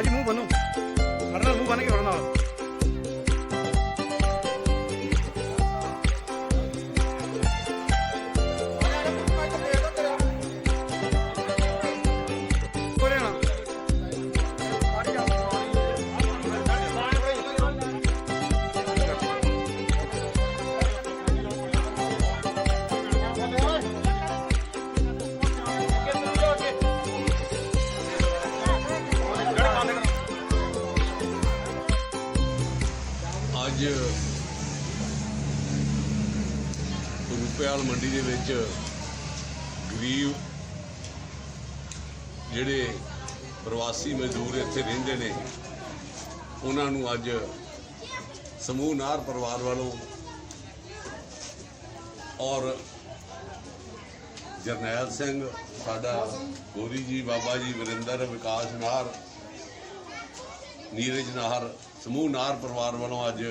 ਬਾਜੀ ਮੂੰਹ ਬੰਨੋ ਖੜਨਾ ਮੂੰਹ ਬੰਨ ਕੇ ਖੜਨਾ ਕੋਰੇ ਅੱਜ ਰੁਪਿਆਲ ਮੰਡੀ ਦੇ ਵਿੱਚ ਗਰੀਬ ਜਿਹੜੇ ਪ੍ਰਵਾਸੀ ਮਜ਼ਦੂਰ ਇੱਥੇ ਰਹਿੰਦੇ ਨੇ, ਉਹਨਾਂ ਨੂੰ ਅੱਜ ਸਮੂਹ ਨਾਰ ਪਰਿਵਾਰ ਵੱਲੋਂ ਔਰ ਜਰਨੈਲ ਸਿੰਘ, ਸਾਡਾ ਗੋਰੀ ਜੀ, ਬਾਬਾ ਜੀ, ਵਰਿੰਦਰ ਵਿਕਾਸ ਨਾਰ ਨੀਰਜ ਨਾਹਰ, ਸਮੂਹ ਨਾਹਰ ਪਰਿਵਾਰ ਵੱਲੋਂ ਅੱਜ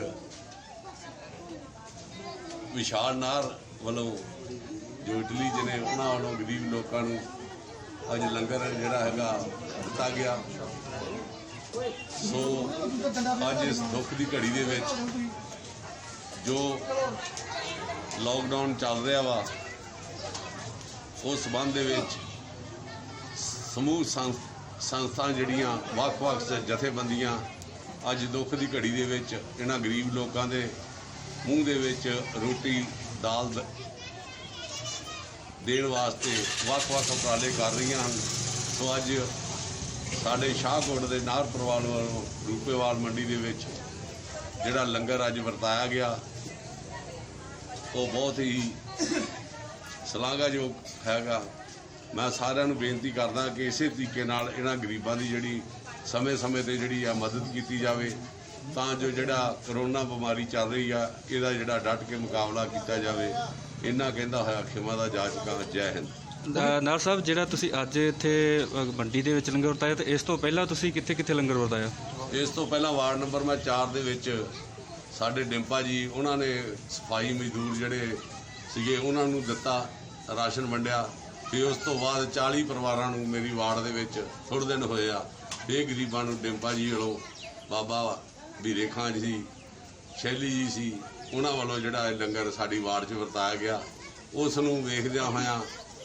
ਵਿਸ਼ਾਲ ਨਾਹਰ ਵੱਲੋਂ ਜੋ ਇਟਲੀ ਚ ਨੇ, ਉਹਨਾਂ ਵੱਲੋਂ ਗਰੀਬ ਲੋਕਾਂ ਨੂੰ ਅੱਜ ਲੰਗਰ ਜਿਹੜਾ ਹੈਗਾ ਦਿੱਤਾ ਗਿਆ। ਸੋ ਅੱਜ ਇਸ ਦੁੱਖ ਦੀ ਘੜੀ ਦੇ ਵਿੱਚ ਜੋ ਲਾਕਡਾਊਨ ਚੱਲ ਰਿਹਾ ਵਾ, ਉਸ ਸੰਬੰਧ ਦੇ ਵਿੱਚ ਸਮੂਹ ਸੰਸ- ਸੰਸਥਾ ਜਿਹੜੀਆਂ ਵੱਖ-ਵੱਖ ਜਥੇਬੰਦੀਆਂ ਅੱਜ ਦੁੱਖ ਦੀ ਘੜੀ ਦੇ ਵਿੱਚ, ਇਹਨਾਂ ਗਰੀਬ ਲੋਕਾਂ ਦੇ ਮੂੰਹ ਦੇ ਵਿੱਚ ਰੋਟੀ, ਦਾਲ ਦੇਣ ਵਾਸਤੇ ਵੱਖ-ਵੱਖ ਉਪਰਾਲੇ ਕਰ ਰਹੀਆਂ ਹਨ। ਸੋ ਅੱਜ ਸਾਡੇ ਸ਼ਾਹਕੋਟ ਦੇ ਨਾਰ ਪਰਿਵਾਰ ਵੱਲੋਂ ਰੂਪੇਵਾਲ ਮੰਡੀ ਦੇ ਵਿੱਚ ਜਿਹੜਾ ਲੰਗਰ ਅੱਜ ਵਰਤਾਇਆ ਗਿਆ, ਉਹ ਬਹੁਤ ਹੀ ਸ਼ਲਾਘਾਯੋਗ ਹੈਗਾ। ਮੈਂ ਸਾਰਿਆਂ ਨੂੰ ਬੇਨਤੀ ਕਰਦਾ ਕਿ ਇਸੇ ਤਰੀਕੇ ਨਾਲ ਇਹਨਾਂ ਗਰੀਬਾਂ ਦੀ ਜਿਹੜੀ ਸਮੇਂ-ਸਮੇਂ ਤੇ ਜਿਹੜੀ ਆ ਮਦਦ ਕੀਤੀ ਜਾਵੇ ਤਾਂ ਜੋ ਜਿਹੜਾ ਕਰੋਨਾ ਬਿਮਾਰੀ ਚੱਲ ਰਹੀ ਆ ਇਹਦਾ ਜਿਹੜਾ ਡਟ ਕੇ ਮੁਕਾਬਲਾ ਕੀਤਾ ਜਾਵੇ। ਇਹਨਾਂ ਕਹਿੰਦਾ ਹੋਇਆ ਖਿਮਾ ਦਾ ਜਾਚਕਾਂ ਜੈ ਹਿੰਦ। ਨਾਲ ਸਾਹਿਬ ਜਿਹੜਾ ਤੁਸੀਂ ਅੱਜ ਇੱਥੇ ਮੰਡੀ ਦੇ ਵਿੱਚ ਲੰਗਰ ਵਰਤਾਇਆ ਤੇ ਇਸ ਤੋਂ ਪਹਿਲਾਂ ਤੁਸੀਂ ਕਿੱਥੇ ਕਿੱਥੇ ਲੰਗਰ ਵਰਤਾਇਆ? ਇਸ ਤੋਂ ਪਹਿਲਾਂ ਵਾਰਡ ਨੰਬਰ ਮੈਂ 4 ਦੇ ਵਿੱਚ ਸਾਡੇ ਡਿੰਪਾ ਜੀ ਉਹਨਾਂ ਨੇ ਸਫ਼ਾਈ ਮਜ਼ਦੂਰ ਜਿਹੜੇ ਸੀਗੇ ਉਹਨਾਂ ਨੂੰ ਦਿੱਤਾ ਰਾਸ਼ਨ ਵੰਡਿਆ। ਤੇ ਉਸ ਤੋਂ ਬਾਅਦ 40 ਪਰਿਵਾਰਾਂ ਨੂੰ ਮੇਰੀ ਵਾਰਡ ਦੇ ਵਿੱਚ ਥੋੜ੍ਹੇ ਦਿਨ ਹੋਏ ਆ। ਇਹ ਗਰੀਬਾਂ ਨੂੰ ਡਿੰਪਾ ਜੀ ਵੱਲੋਂ ਬਾਬਾ ਵੀਰੇ ਖਾਂ ਜੀ ਸੀ ਸ਼ੈਲੀ ਜੀ ਸੀ, ਉਹਨਾਂ ਵੱਲੋਂ ਜਿਹੜਾ ਲੰਗਰ ਸਾਡੀ ਵਾਰਡ 'ਚ ਵਰਤਾਇਆ ਗਿਆ। ਉਸ ਨੂੰ ਵੇਖਦਿਆਂ ਹੋਇਆਂ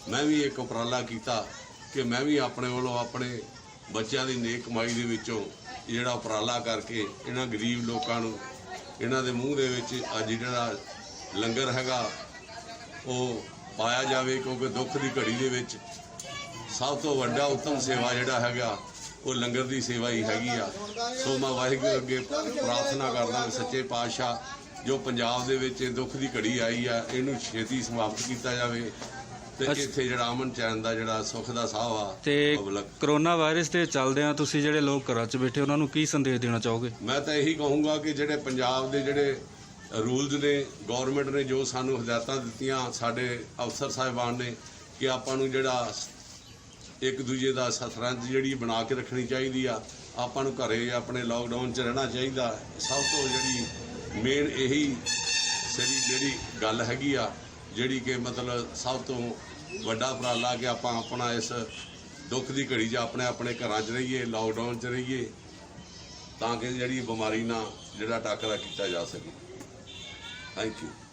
ਮੈਂ ਵੀ ਇੱਕ ਉਪਰਾਲਾ ਕੀਤਾ ਕਿ ਮੈਂ ਵੀ ਆਪਣੇ ਵੱਲੋਂ ਆਪਣੇ ਬੱਚਿਆਂ ਦੀ ਨੇਕ ਕਮਾਈ ਦੇ ਵਿੱਚੋਂ ਜਿਹੜਾ ਉਪਰਾਲਾ ਕਰਕੇ ਇਹਨਾਂ ਗਰੀਬ ਲੋਕਾਂ ਨੂੰ ਇਹਨਾਂ ਦੇ ਮੂੰਹ ਦੇ ਵਿੱਚ ਅੱਜ ਜਿਹੜਾ ਲੰਗਰ ਹੈਗਾ, ਉਹ ਪਾਇਆ ਜਾਵੇ ਕਿਉਂਕਿ ਦੁੱਖ ਦੀ ਘੜੀ ਦੇ ਵਿੱਚ ਸਭ ਤੋਂ ਵੱਡਾ ਉਤਮ ਸੇਵਾ ਜਿਹੜਾ ਹੈਗਾ ਉਹ ਲੰਗਰ ਦੀ ਸੇਵਾ ਹੀ ਹੈਗੀ ਆ ਸੋ ਮੈਂ ਵਾਹਿਗੁਰੂ ਅੱਗੇ ਪ੍ਰਾਰਥਨਾ ਕਰਦਾ ਸੱਚੇ ਪਾਤਸ਼ਾਹ ਜੋ ਪੰਜਾਬ ਦੇ ਵਿੱਚ ਇਹ ਦੁੱਖ ਦੀ ਘੜੀ ਆਈ ਆ ਇਹਨੂੰ ਛੇਤੀ ਸਮਾਪਤ ਕੀਤਾ ਜਾਵੇ ਤੇ। ਇੱਥੇ ਜਿਹੜਾ ਅਮਨ ਚੈਨ ਦਾ ਜਿਹੜਾ ਸੁੱਖ ਦਾ ਸਾਹ ਆ ਤੇ ਕਰੋਨਾ ਵਾਇਰਸ ਦੇ ਚੱਲਦਿਆਂ ਤੁਸੀਂ ਜਿਹੜੇ ਲੋਕ ਘਰਾਂ 'ਚ ਬੈਠੇ ਉਹਨਾਂ ਨੂੰ ਕੀ ਸੰਦੇਸ਼ ਦੇਣਾ ਚਾਹੋਗੇ ਮੈਂ ਤਾਂ ਇਹੀ ਕਹੂੰਗਾ ਕਿ ਜਿਹੜੇ ਪੰਜਾਬ ਦੇ ਜਿਹੜੇ ਰੂਲਸ ਨੇ ਗਵਰਨਮੈਂਟ ਨੇ ਜੋ ਸਾਨੂੰ ਹਦਾਇਤਾਂ ਦਿੱਤੀਆਂ, ਸਾਡੇ ਅਫਸਰ ਸਾਹਿਬਾਨ ਨੇ ਕਿ ਆਪਾਂ ਨੂੰ ਜਿਹੜਾ ਇੱਕ ਦੂਜੇ ਦਾ ਸਤਰੰਜ ਜਿਹੜੀ ਬਣਾ ਕੇ ਰੱਖਣੀ ਚਾਹੀਦੀ ਆ, ਆਪਾਂ ਨੂੰ ਘਰੇ ਆਪਣੇ ਲਾਕਡਾਊਨ 'ਚ ਰਹਿਣਾ ਚਾਹੀਦਾ। ਸਭ ਤੋਂ ਜਿਹੜੀ ਮੇਨ ਇਹੀ ਸਹੀ ਜਿਹੜੀ ਗੱਲ ਹੈਗੀ ਆ, ਜਿਹੜੀ ਕਿ ਮਤਲਬ ਸਭ ਤੋਂ ਵੱਡਾ ਉਪਰਾਲਾ ਕਿ ਆਪਾਂ ਆਪਣਾ ਇਸ ਦੁੱਖ ਦੀ ਘੜੀ 'ਚ ਆਪਣੇ ਆਪਣੇ ਘਰਾਂ 'ਚ ਰਹੀਏ ਲਾਕਡਾਊਨ 'ਚ ਰਹੀਏ, ਤਾਂ ਕਿ ਜਿਹੜੀ ਬਿਮਾਰੀ ਨਾਲ ਜਿਹੜਾ ਟਾਕਰਾ ਕੀਤਾ ਜਾ ਸਕੇ। Thank you.